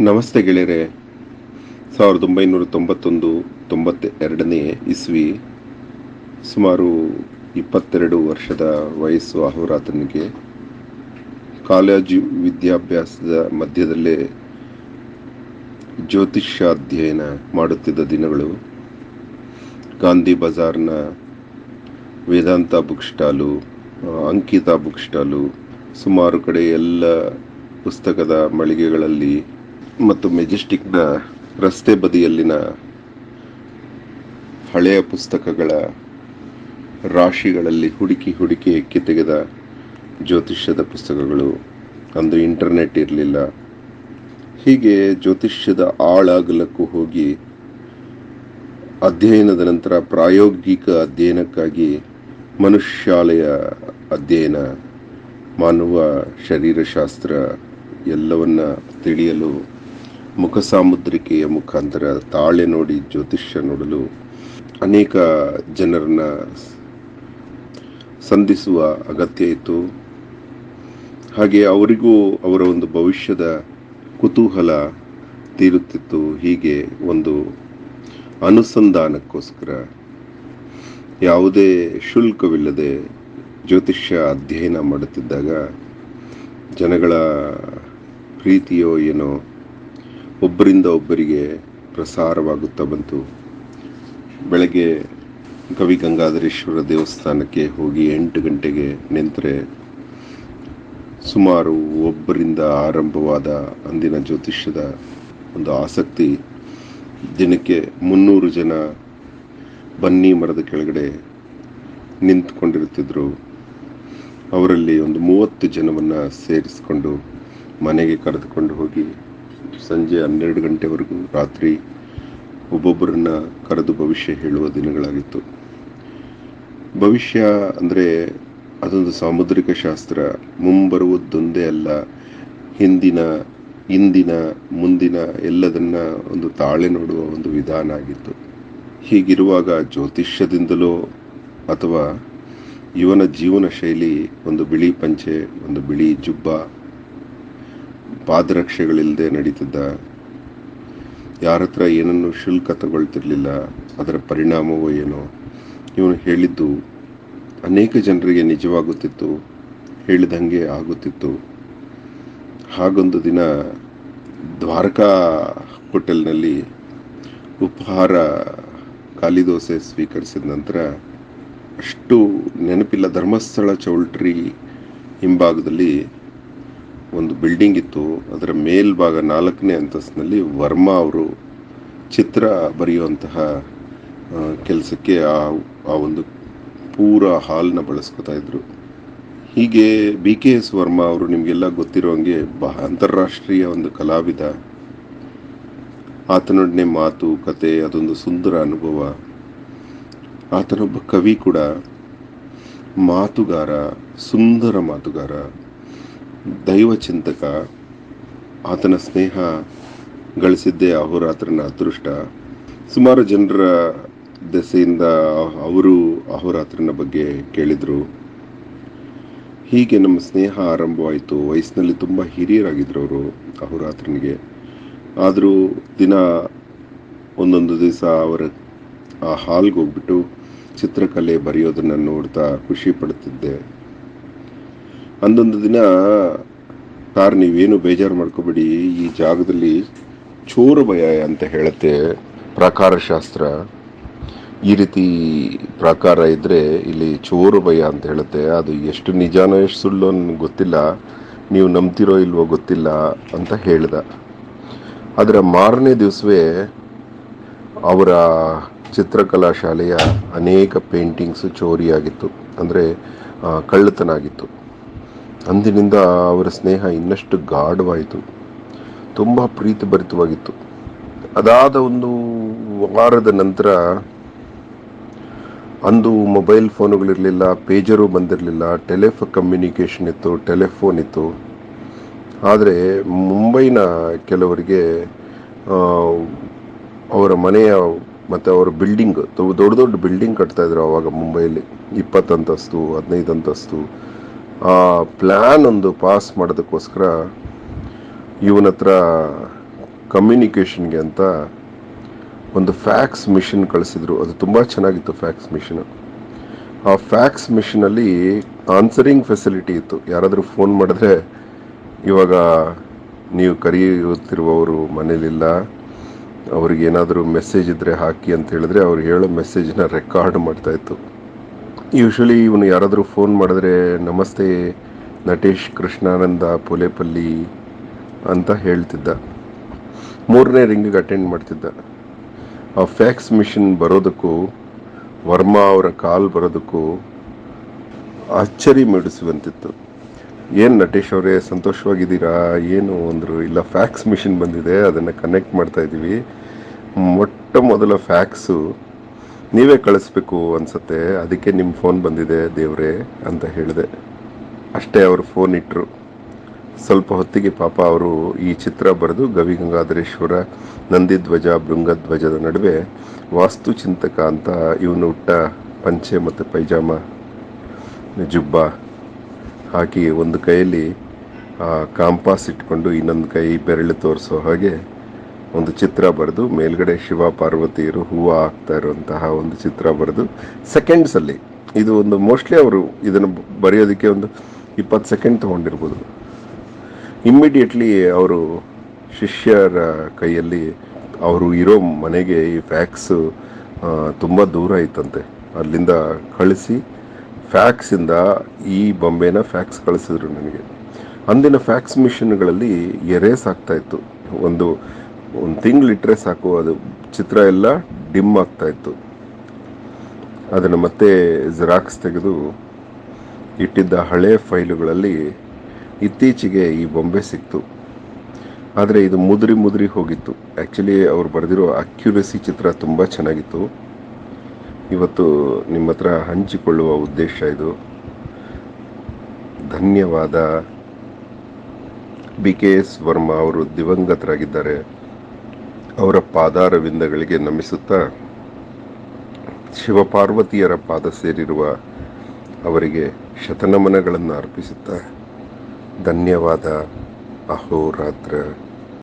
ನಮಸ್ತೆ ಗೆಳೆಯರೆ. ಸಾವಿರದ ಒಂಬೈನೂರ ತೊಂಬತ್ತೊಂದು ತೊಂಬತ್ತ ಎರಡನೇ ಇಸ್ವಿ ಸುಮಾರು ಇಪ್ಪತ್ತೆರಡು ವರ್ಷದ ವಯಸ್ಸು ಅಹೋರಾತನಿಗೆ ಕಾಲೇಜು ವಿದ್ಯಾಭ್ಯಾಸದ ಮಧ್ಯದಲ್ಲೇ ಜ್ಯೋತಿಷ್ಯ ಅಧ್ಯಯನ ಮಾಡುತ್ತಿದ್ದ ದಿನಗಳು. Gandhi ಬಜಾರ್ನ Vedanta book stall Ankita book stall, ಸುಮಾರು ಕಡೆ ಎಲ್ಲ ಪುಸ್ತಕದ ಮಳಿಗೆಗಳಲ್ಲಿ ಮತ್ತು ಮೆಜೆಸ್ಟಿಕ್ನ ರಸ್ತೆ ಬದಿಯಲ್ಲಿನ ಹಳೆಯ ಪುಸ್ತಕಗಳ ರಾಶಿಗಳಲ್ಲಿ ಹುಡುಕಿ ಹುಡುಕಿ ಎಕ್ಕಿ ತೆಗೆದ ಜ್ಯೋತಿಷ್ಯದ ಪುಸ್ತಕಗಳು ಅಂದು ಇಂಟರ್ನೆಟ್ ಇರಲಿಲ್ಲ. ಹೀಗೆ ಜ್ಯೋತಿಷ್ಯದ ಆಳಾಗಲಕ್ಕೂ ಹೋಗಿ ಅಧ್ಯಯನದ ನಂತರ ಪ್ರಾಯೋಗಿಕ ಅಧ್ಯಯನಕ್ಕಾಗಿ ಮನುಷ್ಯಾಲಯ ಅಧ್ಯಯನ, ಮಾನವ ಶರೀರಶಾಸ್ತ್ರ ಎಲ್ಲವನ್ನ ತಿಳಿಯಲು ಮುಖ ಸಾಮುದ್ರಿಕೆಯ ಮುಖಾಂತರ ತಾಳೆ ನೋಡಿ ಜ್ಯೋತಿಷ್ಯ ನೋಡಲು ಅನೇಕ ಜನರನ್ನ ಸಂಧಿಸುವ ಅಗತ್ಯ ಇತ್ತು. ಹಾಗೆ ಅವರಿಗೂ ಅವರ ಒಂದು ಭವಿಷ್ಯದ ಕುತೂಹಲ ತೀರುತ್ತಿತ್ತು. ಹೀಗೆ ಒಂದು ಅನುಸಂಧಾನಕ್ಕೋಸ್ಕರ ಯಾವುದೇ ಶುಲ್ಕವಿಲ್ಲದೆ ಜ್ಯೋತಿಷ್ಯ ಅಧ್ಯಯನ ಮಾಡುತ್ತಿದ್ದಾಗ ಜನಗಳ ಪ್ರೀತಿಯೋ ಏನೋ ಒಬ್ಬರಿಂದ ಒಬ್ಬರಿಗೆ ಪ್ರಸಾರವಾಗುತ್ತಾ ಬಂತು. ಬೆಳಗ್ಗೆ ಕವಿ ಗಂಗಾಧರೇಶ್ವರ ದೇವಸ್ಥಾನಕ್ಕೆ ಹೋಗಿ ಎಂಟು ಗಂಟೆಗೆ ನಿಂತರೆ ಸುಮಾರು ಒಬ್ಬರಿಂದ ಆರಂಭವಾದ ಅಂದಿನ ಜ್ಯೋತಿಷ್ಯದ ಒಂದು ಆಸಕ್ತಿ. ದಿನಕ್ಕೆ ಮುನ್ನೂರು ಜನ ಬನ್ನಿ ಮರದ ಕೆಳಗಡೆ ನಿಂತ್ಕೊಂಡಿರುತ್ತಿದ್ದರು ಅವರಲ್ಲಿ ಒಂದು ಮೂವತ್ತು ಜನವನ್ನು ಸೇರಿಸಿಕೊಂಡು ಮನೆಗೆ ಕರೆದುಕೊಂಡು ಹೋಗಿ ಸಂಜೆ ಹನ್ನೆರಡು ಗಂಟೆವರೆಗೂ ರಾತ್ರಿ ಒಬ್ಬೊಬ್ಬರನ್ನ ಕರೆದು ಭವಿಷ್ಯ ಹೇಳುವ ದಿನಗಳಾಗಿತ್ತು. ಭವಿಷ್ಯ ಅಂದರೆ ಅದೊಂದು ಸಾಮುದ್ರಿಕ ಶಾಸ್ತ್ರ. ಮುಂಬರುವುದೊಂದೇ ಅಲ್ಲ. ಹಿಂದಿನ, ಇಂದಿನ, ಮುಂದಿನ ಎಲ್ಲದನ್ನ ಒಂದು ತಾಳೆ ನೋಡುವ ಒಂದು ವಿಧಾನ ಆಗಿತ್ತು. ಹೀಗಿರುವಾಗ ಜ್ಯೋತಿಷ್ಯದಿಂದಲೋ ಅಥವಾ ಇವನ ಜೀವನ ಶೈಲಿ ಒಂದು ಬಿಳಿ ಪಂಚೆ, ಒಂದು ಬಿಳಿ ಜುಬ್ಬ ಪಾದರಕ್ಷೆಗಳಿಲ್ಲದೆ ನಡೀತಿದ್ದ ಯಾರ ಹತ್ರ ಏನನ್ನು ಶುಲ್ಕ ತಗೊಳ್ತಿರ್ಲಿಲ್ಲ, ಅದರ ಪರಿಣಾಮವೋ ಏನೋ. ಇವನು ಹೇಳಿದ್ದು ಅನೇಕ ಜನರಿಗೆ ನಿಜವಾಗುತ್ತಿತ್ತು, ಹೇಳಿದಂಗೆ ಆಗುತ್ತಿತ್ತು. ಹಾಗೊಂದು ದಿನ ದ್ವಾರಕಾ ಹೋಟೆಲ್ನಲ್ಲಿ ಉಪಹಾರ, ಖಾಲಿ ದೋಸೆ ಸ್ವೀಕರಿಸಿದ ನಂತರ ಅಷ್ಟು ನೆನಪಿಲ್ಲ ಧರ್ಮಸ್ಥಳ ಚೌಲ್ಟ್ರಿ ಹಿಂಭಾಗದಲ್ಲಿ ಒಂದು ಬಿಲ್ಡಿಂಗ್ ಇತ್ತು. ಅದರ ಮೇಲ್ಭಾಗ ನಾಲ್ಕನೇ ಅಂತಸ್ತಿನಲ್ಲಿ ವರ್ಮಾ ಅವರು ಚಿತ್ರ ಬರೆಯುವಂತಹ ಕೆಲಸಕ್ಕೆ ಆ ಆ ಒಂದು ಪೂರ ಹಾಲ್ನ ಬಳಸ್ಕೊತಾ ಇದ್ರು. ಹೀಗೆ ಬಿ ಕೆ ಎಸ್ ವರ್ಮಾ ಅವರು ನಿಮಗೆಲ್ಲ ಗೊತ್ತಿರೋಂಗೆ ಬಹ, ಅಂತಾರಾಷ್ಟ್ರೀಯ ಒಂದು ಕಲಾವಿದ. ಆತನೊಡನೆ ಮಾತು, ಕತೆ, ಅದೊಂದು ಸುಂದರ ಅನುಭವ. ಆತನೊಬ್ಬ ಕವಿ ಕೂಡ. ಮಾತುಗಾರ, ಸುಂದರ ಮಾತುಗಾರ. ದೈವ ಚಿಂತಕ, ಆತನ ಸ್ನೇಹ ಗಳಿಸಿದ್ದೇ ಅಹೋರಾತ್ರನ ಅದೃಷ್ಟ. ಸುಮಾರು ಜನರ ದೆಸೆಯಿಂದ ಅವರು ಅಹೋರಾತ್ರನ ಬಗ್ಗೆ ಕೇಳಿದರು. ಹೀಗೆ ನಮ್ಮ ಸ್ನೇಹ ಆರಂಭವಾಯಿತು. ವಯಸ್ಸಿನಲ್ಲಿ ತುಂಬ ಹಿರಿಯರಾಗಿದ್ದರು ಅವರು ಅಹೋರಾತ್ರನಿಗೆ. ಆದರೂ ದಿನ ಒಂದೊಂದು ದಿವಸ ಅವರ ಆ ಹಾಲ್ಗೆ ಹೋಗ್ಬಿಟ್ಟು ಚಿತ್ರಕಲೆ ಬರೆಯೋದನ್ನು ನೋಡ್ತಾ ಖುಷಿ ಪಡ್ತಿದ್ದೆ ಅಂದೊಂದು ದಿನ ಕಾರ್ ನೀವೇನು ಬೇಜಾರು ಮಾಡ್ಕೋಬೇಡಿ, ಈ ಜಾಗದಲ್ಲಿ ಚೋರ ಭಯ ಅಂತ ಹೇಳುತ್ತೆ ಪ್ರಾಕಾರ ಶಾಸ್ತ್ರ ಈ ರೀತಿ ಪ್ರಾಕಾರ ಇದ್ರೆ ಇಲ್ಲಿ ಚೋರು ಭಯ ಅಂತ ಹೇಳುತ್ತೆ. ಅದು ಎಷ್ಟು ನಿಜಾನೋ ಎಷ್ಟು ಸುಳ್ಳು ನನಗೆ ಗೊತ್ತಿಲ್ಲ. ನೀವು ನಂಬ್ತಿರೋ ಇಲ್ವೋ ಗೊತ್ತಿಲ್ಲ ಅಂತ ಹೇಳ್ದ. ಅದರ ಮಾರನೇ ದಿವಸವೇ ಅವರ ಚಿತ್ರಕಲಾ ಶಾಲೆಯ ಅನೇಕ ಪೇಂಟಿಂಗ್ಸ್ ಚೋರಿಯಾಗಿತ್ತು. ಅಂದರೆ ಕಳ್ಳತನ ಆಗಿತ್ತು. ಅಂದಿನಿಂದ ಅವರ ಸ್ನೇಹ ಇನ್ನಷ್ಟು ಗಾಢವಾಯಿತು. ತುಂಬ ಪ್ರೀತಿ ಭರಿತವಾಗಿತ್ತು ಅದಾದ ಒಂದು ವಾರದ ನಂತರ ಅಂದು ಮೊಬೈಲ್ ಫೋನುಗಳಿರಲಿಲ್ಲ, ಪೇಜರು ಬಂದಿರಲಿಲ್ಲ, ಟೆಲೆಫ್ ಕಮ್ಯುನಿಕೇಷನ್ ಇತ್ತು, ಟೆಲಿಫೋನ್ ಇತ್ತು. ಆದರೆ ಮುಂಬೈನ ಕೆಲವರಿಗೆ ಅವರ ಮನೆಯ ಮತ್ತು ಅವರ ಬಿಲ್ಡಿಂಗ್ ದೊಡ್ಡ ದೊಡ್ಡ ಬಿಲ್ಡಿಂಗ್ ಕಟ್ತಾಯಿದ್ರು ಆವಾಗ ಅವಾಗ ಮುಂಬೈಲಿ ಇಪ್ಪತ್ತು ಅಂತಸ್ತು ಹದಿನೈದು ಅಂತಸ್ತು ಆ ಪ್ಲ್ಯಾನ್ ಒಂದು ಪಾಸ್ ಮಾಡೋದಕ್ಕೋಸ್ಕರ ಇವನ ಹತ್ರ ಕಮ್ಯುನಿಕೇಷನ್ಗೆ ಅಂತ ಒಂದು ಫ್ಯಾಕ್ಸ್ ಮಿಷಿನ್ ಕಳಿಸಿದ್ರು. ಅದು ತುಂಬ ಚೆನ್ನಾಗಿತ್ತು ಫ್ಯಾಕ್ಸ್ ಮಿಷಿನ್ ಆ ಫ್ಯಾಕ್ಸ್ ಮಿಷಿನಲ್ಲಿ ಆನ್ಸರಿಂಗ್ ಫೆಸಿಲಿಟಿ ಇತ್ತು. ಯಾರಾದರೂ ಫೋನ್ ಮಾಡಿದ್ರೆ ಇವಾಗ ನೀವು ಕರೆಯುತ್ತಿರುವವರು ಮನೇಲಿಲ್ಲ ಅವ್ರಿಗೆ ಏನಾದರೂ ಮೆಸೇಜ್ ಇದ್ದರೆ ಹಾಕಿ ಅಂತ ಹೇಳಿದ್ರೆ ಅವ್ರು ಹೇಳೋ ಮೆಸೇಜ್ನ ರೆಕಾರ್ಡ್ ಮಾಡ್ತಾ ಇತ್ತು. ಯೂಶ್ವಲಿ ಇವನು ಯಾರಾದರೂ ಫೋನ್ ಮಾಡಿದ್ರೆ, ನಮಸ್ತೆ ನಟೇಶ್ ಕೃಷ್ಣಾನಂದ ಪುಲೆಪಲ್ಲಿ ಅಂತ ಹೇಳ್ತಿದ್ದ. ಮೂರನೇ ರಿಂಗಿಗೆ ಅಟೆಂಡ್ ಮಾಡ್ತಿದ್ದ. ಆ ಫ್ಯಾಕ್ಸ್ ಮಿಷಿನ್ ಬರೋದಕ್ಕೂ, ವರ್ಮಾ ಅವರ ಕಾಲ್ ಬರೋದಕ್ಕೂ ಅಚ್ಚರಿ ಮೂಡಿಸುವಂತಿತ್ತು. ಏನು ನಟೇಶ್ ಅವರೇ, ಸಂತೋಷವಾಗಿದ್ದೀರಾ? ಏನು ಅಂದರು, ಇಲ್ಲ ಫ್ಯಾಕ್ಸ್ ಮಿಷಿನ್ ಬಂದಿದೆ, ಅದನ್ನು ಕನೆಕ್ಟ್ ಮಾಡ್ತಾ ಇದ್ದೀವಿ ಮೊಟ್ಟ ಮೊದಲ ಫ್ಯಾಕ್ಸು ನೀವೇ ಕಳಿಸ್ಬೇಕು ಅನ್ಸತ್ತೆ, ಅದಕ್ಕೆ ನಿಮ್ಮ ಫೋನ್ ಬಂದಿದೆ ದೇವ್ರೆ ಅಂತ ಹೇಳಿದೆ. ಅಷ್ಟೇ ಅವರು ಫೋನ್ ಇಟ್ಟರು ಸ್ವಲ್ಪ ಹೊತ್ತಿಗೆ ಪಾಪ ಅವರು ಈ ಚಿತ್ರ ಬರೆದು ಗವಿ ಗಂಗಾಧರೇಶ್ವರ ನಂದಿಧ್ವಜ ಭೃಂಗಧ್ವಜದ ನಡುವೆ ವಾಸ್ತು ಚಿಂತಕ ಅಂತ ಇವನು ಹುಟ್ಟ ಪಂಚೆ ಮತ್ತು ಪೈಜಾಮ ಜುಬ್ಬ ಹಾಕಿ ಒಂದು ಕೈಯಲ್ಲಿ ಕಾಂಪಾಸ್ ಇಟ್ಕೊಂಡು ಇನ್ನೊಂದು ಕೈ ಬೆರಳು ತೋರಿಸೋ ಹಾಗೆ ಒಂದು ಚಿತ್ರ ಬರೆದು, ಮೇಲ್ಗಡೆ ಶಿವ ಪಾರ್ವತಿಯರು ಹೂವು ಹಾಕ್ತಾ ಇರುವಂತಹ ಒಂದು ಚಿತ್ರ ಬರೆದು ಸೆಕೆಂಡ್ಸಲ್ಲಿ ಇದು ಒಂದು ಮೋಸ್ಟ್ಲಿ ಅವರು ಇದನ್ನು ಬರೆಯೋದಕ್ಕೆ ಒಂದು ಇಪ್ಪತ್ತು ಸೆಕೆಂಡ್ ತೊಗೊಂಡಿರ್ಬೋದು. ಇಮ್ಮಿಡಿಯೇಟ್ಲಿ ಅವರು ಶಿಷ್ಯರ ಕೈಯಲ್ಲಿ ಅವರು ಇರೋ ಮನೆಗೆ ಈ ಫ್ಯಾಕ್ಸು ತುಂಬ ದೂರ ಇತ್ತಂತೆ. ಅಲ್ಲಿಂದ ಕಳಿಸಿ ಫ್ಯಾಕ್ಸಿಂದ ಈ ಬೊಂಬೆನ ಫ್ಯಾಕ್ಸ್ ಕಳಿಸಿದ್ರು ನನಗೆ. ಅಂದಿನ ಫ್ಯಾಕ್ಸ್ ಮಿಷಿನ್ಗಳಲ್ಲಿ ಎರೇಸ್ ಆಗ್ತಾ ಇತ್ತು. ಒಂದು ಒಂದು ತಿಂಗಳಿಟ್ಟರೆ ಸಾಕು, ಅದು ಚಿತ್ರ ಎಲ್ಲ ಡಿಮ್ ಆಗ್ತಾ ಇತ್ತು. ಅದನ್ನು ಮತ್ತೆ ಜೆರಾಕ್ಸ್ ತೆಗೆದು ಇಟ್ಟಿದ್ದ ಹಳೆ ಫೈಲುಗಳಲ್ಲಿ ಇತ್ತೀಚೆಗೆ ಈ ಬೊಂಬೆ ಸಿಕ್ತು. ಆದರೆ ಇದು ಮುದುರಿ ಮುದುರಿ ಹೋಗಿತ್ತು. ಆ್ಯಕ್ಚುಲಿ ಅವ್ರು ಬರೆದಿರೋ ಅಕ್ಯುರಸಿ ಚಿತ್ರ ತುಂಬ ಚೆನ್ನಾಗಿತ್ತು. ಇವತ್ತು ನಿಮ್ಮ ಹತ್ರ ಹಂಚಿಕೊಳ್ಳುವ ಉದ್ದೇಶ ಇದು. ಧನ್ಯವಾದ. ಬಿ ಕೆ ಎಸ್ ವರ್ಮಾ ಅವರು ದಿವಂಗತರಾಗಿದ್ದಾರೆ. ಅವರ ಪಾದಾರವಿಂದಗಳಿಗೆ ನಮಿಸುತ್ತಾ ಶಿವಪಾರ್ವತಿಯರ ಪಾದ ಸೇರಿರುವ ಅವರಿಗೆ ಶತನಮನಗಳನ್ನು ಅರ್ಪಿಸುತ್ತಾ ಧನ್ಯವಾದ. ಅಹೋರಾತ್ರ.